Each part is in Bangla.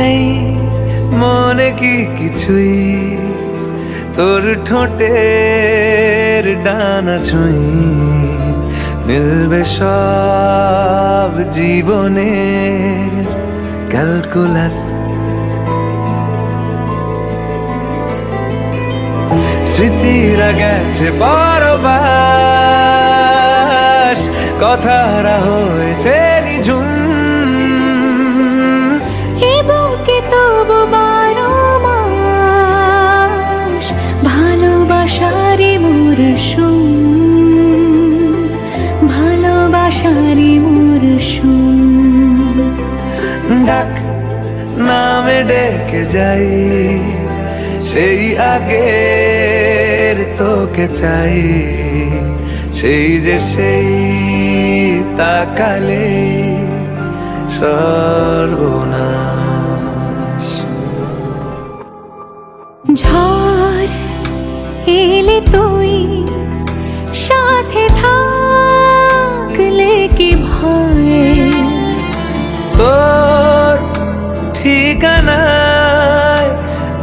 নেই মনে কি কিছুই? তোর ঠোঁটের ডানা ছুঁই। মিলবে সব জীবনে ক্যালকুলাস। স্মৃতিরা গেছে পরবাস কথারা হয়েছে মরশুম ভালোবাসারে মরশুম ডাক নামে ডেকে যাই, সেই আগের তোকে চাই। সেই যে সেই তাকালে সর্বনাশ। ঠিকানায়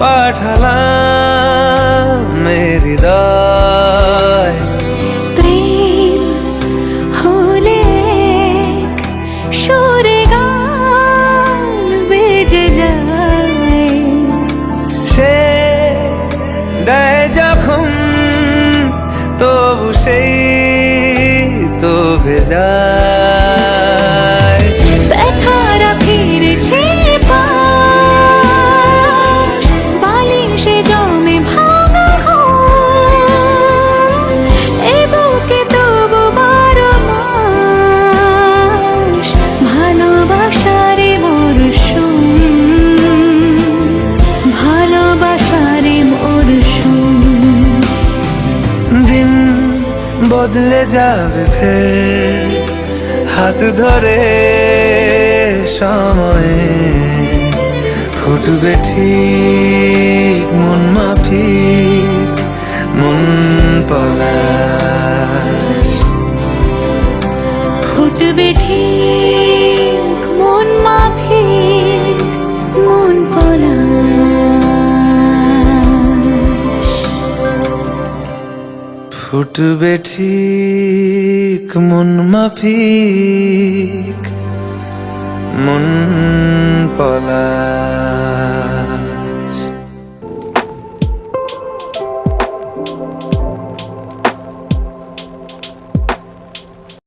পাঠালাম হৃদয়। প্রেম হলে সুরে গান বেজে যায়। সে দেয় যখন তবু সেই তো ভেজায় বদলে যাবে ফের। হাত ধরে সময়ে ফুটবে ঠিক মন মাফিক মন পলাশ। ফুটবে ঠিক ফুটবে ঠিক মন মাফিক মন পলা